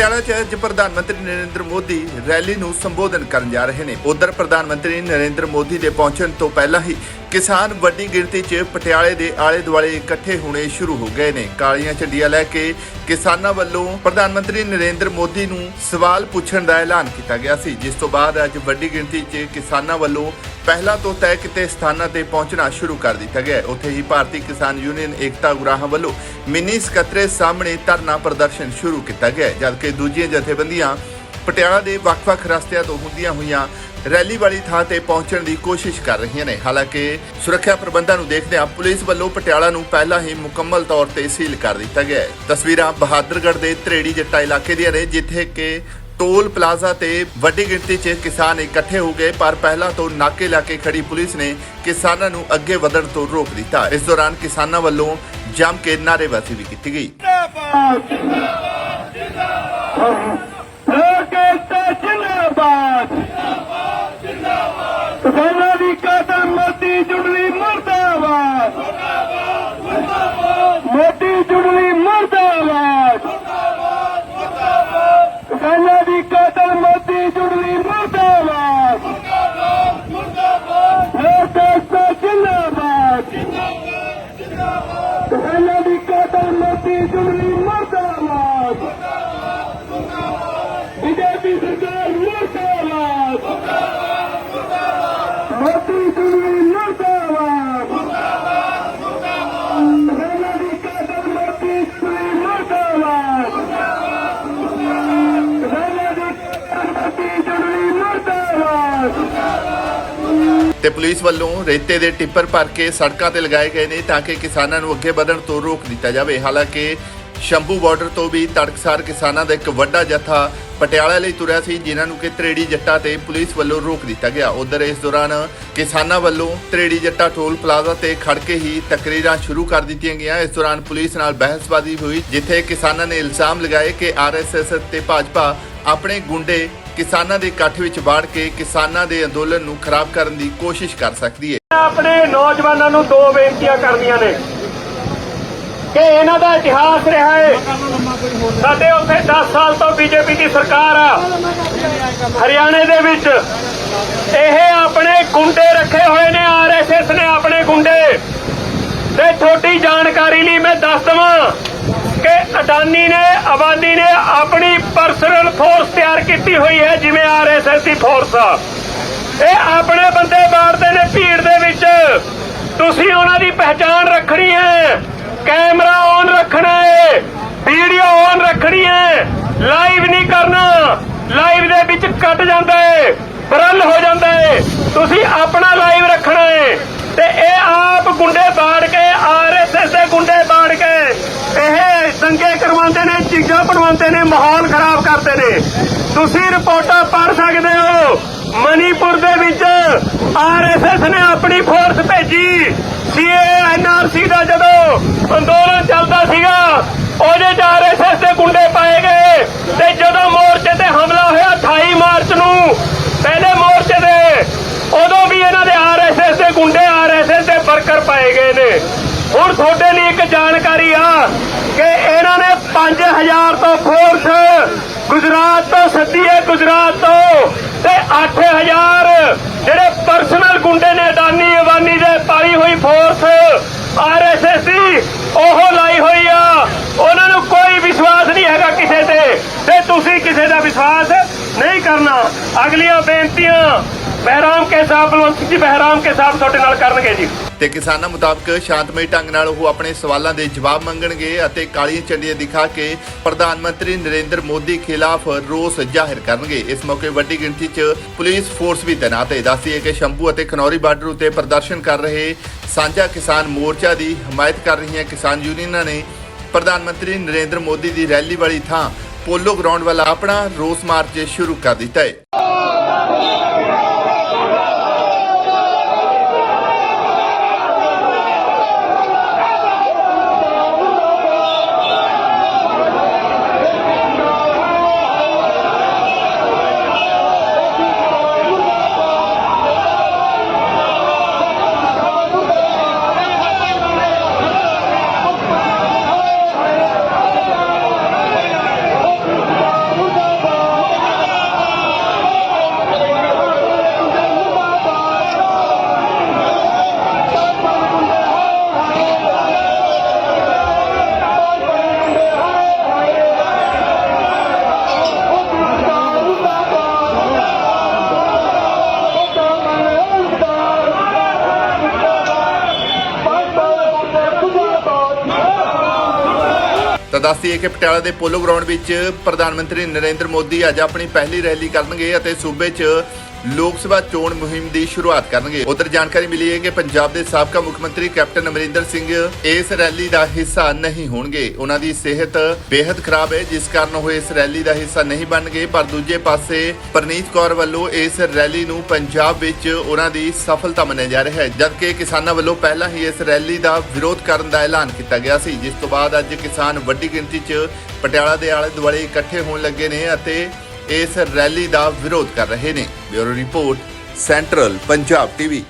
ਪਟਿਆਲਾ 'ਚ ਅੱਜ ਪ੍ਰਧਾਨ ਮੰਤਰੀ ਨਰਿੰਦਰ ਮੋਦੀ ਰੈਲੀ ਨੂੰ ਸੰਬੋਧਨ ਕਰਨ ਜਾ ਰਹੇ ਨੇ। ਉਧਰ ਪ੍ਰਧਾਨ ਮੰਤਰੀ ਨਰਿੰਦਰ ਮੋਦੀ ਦੇ ਪਹੁੰਚਣ ਤੋਂ ਪਹਿਲਾਂ ਹੀ ਕਿਸਾਨ ਵੱਡੀ ਗਿਣਤੀ 'ਚ ਪਟਿਆਲੇ ਦੇ ਆਲੇ ਦੁਆਲੇ ਇਕੱਠੇ ਹੋਣੇ ਸ਼ੁਰੂ ਹੋ ਗਏ ਨੇ। ਕਾਲੀਆਂ ਝੰਡੀਆਂ ਲੈ ਕੇ ਕਿਸਾਨਾਂ ਵੱਲੋਂ ਪ੍ਰਧਾਨ ਮੰਤਰੀ ਨਰਿੰਦਰ ਮੋਦੀ ਨੂੰ ਸਵਾਲ ਪੁੱਛਣ ਦਾ ਐਲਾਨ ਕੀਤਾ ਗਿਆ ਸੀ। ਜਿਸ ਤੋਂ ਬਾਅਦ ਅੱਜ ਵੱਡੀ ਗਿਣਤੀ 'ਚ ਕਿਸਾਨਾਂ ਵੱਲੋਂ ਪਹਿਲਾਂ ਤੋਂ ਤੈਅ ਕੀਤੇ ਸਥਾਨਾਂ ਤੇ ਪਹੁੰਚਣਾ ਸ਼ੁਰੂ ਕਰ ਦਿੱਤਾ ਗਿਆ ਉੱਥੇ ਹੀ ਭਾਰਤੀ ਕਿਸਾਨ ਯੂਨੀਅਨ ਏਕਤਾ ਉਗਰਾਹਾਂ ਵੱਲੋਂ ਮਿੰਨੀ ਸਕੱਤਰੇ ਸਾਹਮਣੇ ਧਰਨਾ ਪ੍ਰਦਰਸ਼ਨ ਸ਼ੁਰੂ ਕੀਤਾ ਗਿਆ ਜਦਕਿ ਦੂਜੀਆਂ ਜਥੇਬੰਦੀਆਂ ਪਟਿਆਲਾ ਦੇ ਵੱਖ-ਵੱਖ ਰਸਤਿਆਂ ਤੋਂ ਹੁੰਦੀਆਂ ਹੋਈਆਂ ਰੈਲੀ ਵਾਲੀ ਥਾਂ ਤੇ ਪਹੁੰਚਣ ਦੀ ਕੋਸ਼ਿਸ਼ ਕਰ ਰਹੀਆਂ ਨੇ। ਹਾਲਾਂਕਿ ਸੁਰੱਖਿਆ ਪ੍ਰਬੰਧਾਂ ਨੂੰ ਦੇਖਦਿਆਂ ਪੁਲਿਸ ਵੱਲੋਂ ਪਟਿਆਲਾ ਨੂੰ ਪਹਿਲਾਂ ਹੀ ਮੁਕੰਮਲ ਤੌਰ ਤੇ ਸੀਲ ਕਰ ਦਿੱਤਾ ਗਿਆ ਹੈ। ਤਸਵੀਰਾਂ ਬਹਾਦਰਗੜ੍ਹ ਦੇ ਤਰੇੜੀ ਜੱਟਾ ਇਲਾਕੇ ਦੀਆਂ ਨੇ, ਜਿੱਥੇ ਕਿ ਟੋਲ ਪਲਾਜ਼ਾ ਤੇ ਵੱਡੀ ਗਿਣਤੀ 'ਚ ਕਿਸਾਨ ਇਕੱਠੇ ਹੋ ਗਏ, ਪਰ ਪਹਿਲਾਂ ਤੋਂ ਨਾਕੇ ਲਾ ਕੇ ਖੜੀ ਪੁਲਿਸ ਨੇ ਕਿਸਾਨਾਂ ਨੂੰ ਅੱਗੇ ਵਧਣ ਤੋਂ ਰੋਕ ਦਿੱਤਾ। ਇਸ ਦੌਰਾਨ ਕਿਸਾਨਾਂ ਵੱਲੋਂ ਜੰਮ ਕੇ ਨਾਅਰੇਬਾਜ਼ੀ ਵੀ ਕੀਤੀ ਗਈ। ਲੋਕੇਤਾ ਤੇ ਪੁਲਿਸ ਵੱਲੋਂ ਰੇਤੇ ਦੇ ਟਿੱਪਰ ਭਰ ਕੇ ਸੜਕਾਂ ਤੇ ਲਗਾਏ ਗਏ ਨੇ ਤਾਂ ਕਿ ਕਿਸਾਨਾਂ ਨੂੰ ਅੱਗੇ ਵਧਣ ਤੋਂ ਰੋਕ ਦਿੱਤਾ ਜਾਵੇ। ਹਾਲਾਂਕਿ ਸ਼ੰਭੂ ਬਾਰਡਰ ਤੋਂ ਵੀ ਤੜਕਸਾਰ ਕਿਸਾਨਾਂ ਦਾ ਇੱਕ ਵੱਡਾ ਜਥਾ ਪਟਿਆਲਾ ਲਈ ਤੁਰਿਆ ਸੀ, ਜਿਨ੍ਹਾਂ ਨੂੰ ਕਿ ਤਰੇੜੀ ਜੱਟਾ ਤੇ ਪੁਲਿਸ ਵੱਲੋਂ ਰੋਕ ਦਿੱਤਾ ਗਿਆ। ਉਧਰ ਇਸ ਦੌਰਾਨ ਕਿਸਾਨਾਂ ਵੱਲੋਂ ਤਰੇੜੀ ਜੱਟਾ ਟੋਲ ਪਲਾਜ਼ਾ ਤੇ ਖੜ ਕੇ ਹੀ ਤਕਰੀਰਾਂ ਸ਼ੁਰੂ ਕਰ ਦਿੱਤੀਆਂ ਗਈਆਂ। ਇਸ ਦੌਰਾਨ ਪੁਲਿਸ ਨਾਲ ਬਹਿਸਬਾਜ਼ੀ ਹੋਈ, ਜਿੱਥੇ ਕਿਸਾਨਾਂ ਨੇ ਇਲਜ਼ਾਮ ਲਗਾਏ ਕਿ ਆਰਐਸਐਸ ਤੇ ਭਾਜਪਾ ਆਪਣੇ ਗੁੰਡੇ ਕਿਸਾਨਾਂ ਦੇ ਇਕੱਠ ਵਿੱਚ ਬਾੜ ਕੇ ਕਿਸਾਨਾਂ ਦੇ ਅੰਦੋਲਨ ਨੂੰ ਖਰਾਬ ਕਰਨ ਦੀ ਕੋਸ਼ਿਸ਼ ਕਰ ਸਕਦੀ ਹੈ। ਆਪਣੇ ਨੌਜਵਾਨਾਂ ਨੂੰ ਦੋ ਬੇਨਤੀਆਂ ਕਰਨੀਆਂ ਨੇ। ਕਿ ਇਹਨਾਂ ਦਾ ਇਤਿਹਾਸ ਰਿਹਾ ਹੈ। ਸਾਡੇ ਉੱਥੇ 10 ਸਾਲ ਤੋਂ ਬੀਜੇਪੀ ਦੀ ਸਰਕਾਰ ਆ। ਹਰਿਆਣੇ ਦੇ ਵਿੱਚ ਇਹ ਆਪਣੇ ਗੁੰਡੇ ਰੱਖੇ ਹੋਏ ਨੇ ਆਰਐਸਐਸ ਨੇ ਆਪਣੇ ਗੁੰਡੇ। ਤੇ ਛੋਟੀ ਜਾਣਕਾਰੀ ਲਈ ਮੈਂ ਦੱਸ ਦਵਾਂ ਕਿ ਅਡਾਨੀ ਨੇ, ਆਬਾਦੀ ਨੇ ਆਪਣੀ ਪਰਸਨਲ ਫੋਰਸ ਤਿਆਰ ਕੀਤੀ ਹੋਈ ਹੈ, ਜਿਵੇਂ ਆਰਐਸਐਸ ਦੀ ਫੋਰਸ ਆ। ਇਹ ਆਪਣੇ ਬੰਦੇ ਮਾਰਦੇ ਨੇ ਭੀੜ ਦੇ ਵਿੱਚ। ਤੁਸੀਂ ਉਹਨਾਂ ਦੀ ਪਹਿਚਾਣ ਰੱਖਣੀ ਹੈ। ਕੈਮਰਾ ਔਨ ਰੱਖਣਾ ਹੈ ਵੀਡੀਓ ਔਨ ਹੈ ਲਾਈਵ ਨਹੀਂ ਕਰਨਾ ਲਾਈਵ ਦੇ ਵਿੱਚ ਕੱਟ ਜਾਂਦਾ ਹੈ ਬਰਲ ਹੋ ਜਾਂਦਾ ਹੈ। ਤੁਸੀਂ ਆਪਣਾ ਲਾਈਵ ਰੱਖਣਾ ਹੈ ਤੇ ਇਹ ਆਪ ਗੁੰਡੇ ਬਾੜ ਕੇ ਆਰਐਸਐਸ ਦੇ ਗੁੰਡੇ ਬਾੜ ਕੇ, ਇਹ ਦੰਗੇ ਕਰਵਾਉਂਦੇ ਨੇ, ਚੀਜ਼ਾਂ ਬਣਵਾਉਂਦੇ ਨੇ, ਮਾਹੌਲ ਖਰਾਬ ਕਰਦੇ ਨੇ। ਤੁਸੀਂ ਰਿਪੋਰਟਾਂ ਪੜ ਸਕਦੇ ਹੋ, ਮਨੀਪੁਰ ਦੇ ਵਿੱਚ ਆਰਐਸਐਸ ਨੇ ਆਪਣੀ ਫੋਰਸ ਭੇਜੀ। ਸੀਏ ਐਨਆਰਸੀ ਦਾ ਜਦੋਂ ਅੰਦੋਲਨ ਚੱਲਦਾ ਸੀਗਾ ਉਹਦੇ ਚ ਆਰਐਸਐਸ ਦੇ ਗੁੰਡੇ ਪਾਏ ਗਏ। ਤੇ ਜਦੋਂ ਮੋਰਚੇ ਤੇ ਹਮਲਾ ਹੋਇਆ 28 ਮਾਰਚ ਨੂੰ, ਪਹਿਲੇ ਮੋਰਚੇ ਦੇ ਉਦੋਂ ਵੀ ਇਹਨਾਂ ਦੇ ਆਰਐਸਐਸ ਦੇ ਗੁੰਡੇ ਆਰਐਸਐਸ ਦੇ ਵਰਕਰ ਪਾਏ ਗਏ ਨੇ। ਹੁਣ ਤੁਹਾਡੇ ਲਈ ਇੱਕ ਜਾਣਕਾਰੀ ਆ ਕਿ ਇਹਨਾਂ ਨੇ 5000 ਤੋਂ ਫੋਰਸ ਗੁਜਰਾਤ ਤੋਂ ਸੱਦੀ ਹੈ ਗੁਜਰਾਤ ਤੋਂ, ਤੇ 8000 ਜਿਹੜੇ ਪਰਸਨਲ ਗੁੰਡੇ ਨੇ, ਅਡਾਨੀ, ਅਵਾਨੀ ਦੇ ਪਾਈ ਹੋਈ ਫੋਰਸ ਆਰਐਸਐਸ ਦੀ ਉਹ ਲਾਈ ਹੋਈ ਆ ਉਹਨਾਂ ਨੂੰ ਕੋਈ ਵਿਸ਼ਵਾਸ ਨਹੀਂ ਹੈਗਾ ਕਿਸੇ ਤੇ ਤੇ ਤੁਸੀਂ ਕਿਸੇ ਦਾ ਵਿਸ਼ਵਾਸ ਨਹੀਂ ਕਰਨਾ ਅਗਲੀਆਂ ਬੇਨਤੀਆਂ ਬਹਿਰਾਮ ਕੇ ਸਾਹਿਬ ਬਲਵੰਤ ਜੀ ਬਹਿਰਾਮ ਕੇ ਸਾਹਿਬ ਤੁਹਾਡੇ ਨਾਲ ਕਰਨਗੇ ਜੀ। ਤੇ ਕਿਸਾਨਾਂ ਮੁਤਾਬਕ ਸ਼ਾਂਤਮਈ ਢੰਗ ਨਾਲ ਉਹ ਆਪਣੇ ਸਵਾਲਾਂ ਦੇ ਜਵਾਬ ਮੰਗਣਗੇ ਅਤੇ ਕਾਲੀਆਂ ਝੰਡੀਆਂ ਦਿਖਾ ਕੇ ਪ੍ਰਧਾਨ ਮੰਤਰੀ ਨਰਿੰਦਰ ਮੋਦੀ ਖਿਲਾਫ ਰੋਸ ਜ਼ਾਹਿਰ ਕਰਨਗੇ। ਇਸ ਮੌਕੇ ਵੱਡੀ ਗਿਣਤੀ 'ਚ ਪੁਲਿਸ ਫੋਰਸ ਵੀ ਤੈਨਾਤ ਹੈ। ਦੱਸੀਏ ਕਿ ਸ਼ੰਭੂ ਅਤੇ ਖਨੌਰੀ ਬਾਰਡਰ ਉਤੇ ਪ੍ਰਦਰਸ਼ਨ ਕਰ ਰਹੇ ਸਾਂਝਾ ਕਿਸਾਨ ਮੋਰਚਾ ਦੀ ਹਮਾਇਤ ਕਰ ਰਹੀਆਂ ਕਿਸਾਨ ਯੂਨੀਅਨਾਂ ਨੇ ਪ੍ਰਧਾਨ ਮੰਤਰੀ ਨਰਿੰਦਰ ਮੋਦੀ ਦੀ ਰੈਲੀ ਵਾਲੀ ਥਾਂ ਪੋਲੋ ਗਰਾਊਂਡ ਵਾਲਾ ਆਪਣਾ ਰੋਸ ਮਾਰਚ ਸ਼ੁਰੂ ਕਰ ਦਿੱਤਾ ਹੈ। ਤਾਂ ਦੱਸਦੀ ਕਿ ਪਟਿਆਲਾ ਦੇ ਪੋਲੋ ਗਰਾਊਂਡ ਵਿੱਚ ਪ੍ਰਧਾਨ ਮੰਤਰੀ ਨਰਿੰਦਰ ਮੋਦੀ ਅੱਜ ਆਪਣੀ ਪਹਿਲੀ ਰੈਲੀ ਕਰਨਗੇ ਅਤੇ ਸੂਬੇ 'ਚ ਲੋਕ ਸਭਾ ਚੋਣ ਮੁਹਿੰਮ ਦੀ ਸ਼ੁਰੂਆਤ ਕਰਨਗੇ। ਉਧਰ ਜਾਣਕਾਰੀ ਮਿਲੀ ਹੈ ਕਿ ਪੰਜਾਬ ਦੇ ਸਾਬਕਾ ਮੁੱਖ ਮੰਤਰੀ ਕੈਪਟਨ ਅਮਰਿੰਦਰ ਸਿੰਘ ਇਸ ਰੈਲੀ ਦਾ ਹਿੱਸਾ ਨਹੀਂ ਹੋਣਗੇ। ਉਹਨਾਂ ਦੀ ਸਿਹਤ ਬੇहद ਖਰਾਬ ਹੈ, ਜਿਸ ਕਾਰਨ ਉਹ ਇਸ ਰੈਲੀ ਦਾ ਹਿੱਸਾ ਨਹੀਂ ਬਣਨਗੇ ਪਰ ਦੂਜੇ ਪਾਸੇ ਪ੍ਰਨੀਤ ਕੌਰ ਵੱਲੋਂ ਇਸ ਰੈਲੀ ਨੂੰ ਪੰਜਾਬ ਵਿੱਚ ਉਹਨਾਂ ਦੀ ਸਫਲਤਾ ਮੰਨਿਆ ਜਾ ਰਿਹਾ ਹੈ, ਜਦਕਿ ਕਿਸਾਨਾਂ ਵੱਲੋਂ ਪਹਿਲਾਂ ਹੀ ਇਸ ਰੈਲੀ ਦਾ ਵਿਰੋਧ ਕਰਨ ਦਾ ਐਲਾਨ ਕੀਤਾ ਗਿਆ ਸੀ। ਜਿਸ ਤੋਂ ਬਾਅਦ ਅੱਜ ਕਿਸਾਨ ਵੱਡੀ ਗਿਣਤੀ 'ਚ ਪਟਿਆਲਾ ਦੇ ਆਲੇ ਦੁਆਲੇ ਇਕੱਠੇ ਹੋਣ ਲੱਗੇ ਨੇ ਅਤੇ ਇਸ ਰੈਲੀ ਦਾ ਵਿਰੋਧ ਕਰ ਰਹੇ ਨੇ। Bureau report central Punjab TV.